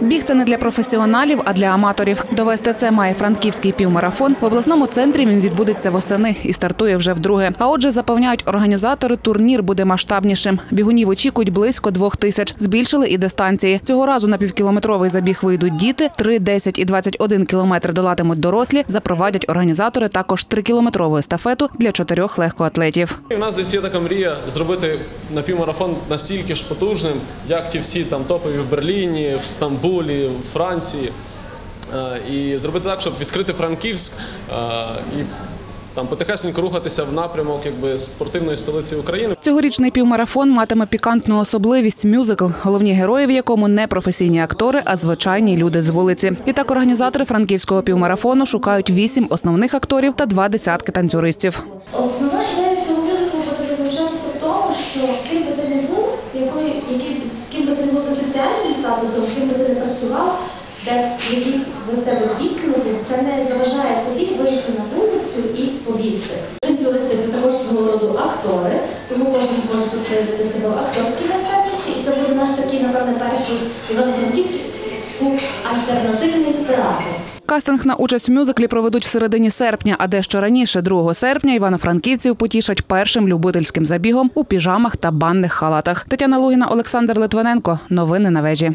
Біг це не для професіоналів, а для аматорів. Довести це має франківський півмарафон. В обласному центрі він відбудеться восени і стартує вже вдруге. А отже, запевняють організатори, турнір буде масштабнішим. Бігунів очікують близько двох тисяч. Збільшили і дистанції. Цього разу на півкілометровий забіг вийдуть діти. 3, 10 і 21 кілометр долатимуть дорослі. Запровадять організатори також трикілометрову естафету для чотирьох легкоатлетів. У нас десь є така мрія зробити напівмарафон настільки ж потужним, як ті всі там топові в Берліні, в Стамбулі, в Франції. Е, І зробити так, щоб відкрити Франківськ е, і там потихесенько рухатися в напрямок якби спортивної столиці України. Цьогорічний півмарафон матиме пікантну особливість мюзикл, головні герої в якому не професійні актори, а звичайні люди з вулиці. І так організатори франківського півмарафону шукають вісім основних акторів та два десятки танцюристів. Основна ідея цього мюзиклу буде заключатися в тому, що ким би ти не був, який, який, з ким би ти не був за статусом, ким би ти не працював, де які в тебе вікна, це не заважає тобі вийти на вулицю і побігти. Танцюристи це також свого роду актори, тому кожен зможе тут проявити себе в акторській майстерності, і це буде наш такий, напевне, перший івано-франківську альтернативний театр. Кастинг на участь в мюзиклі проведуть в середині серпня, а дещо раніше, 2 серпня, івано-франківців потішать першим любительським забігом у піжамах та банних халатах. Тетяна Лугіна, Олександр Литвиненко. Новини на вежі.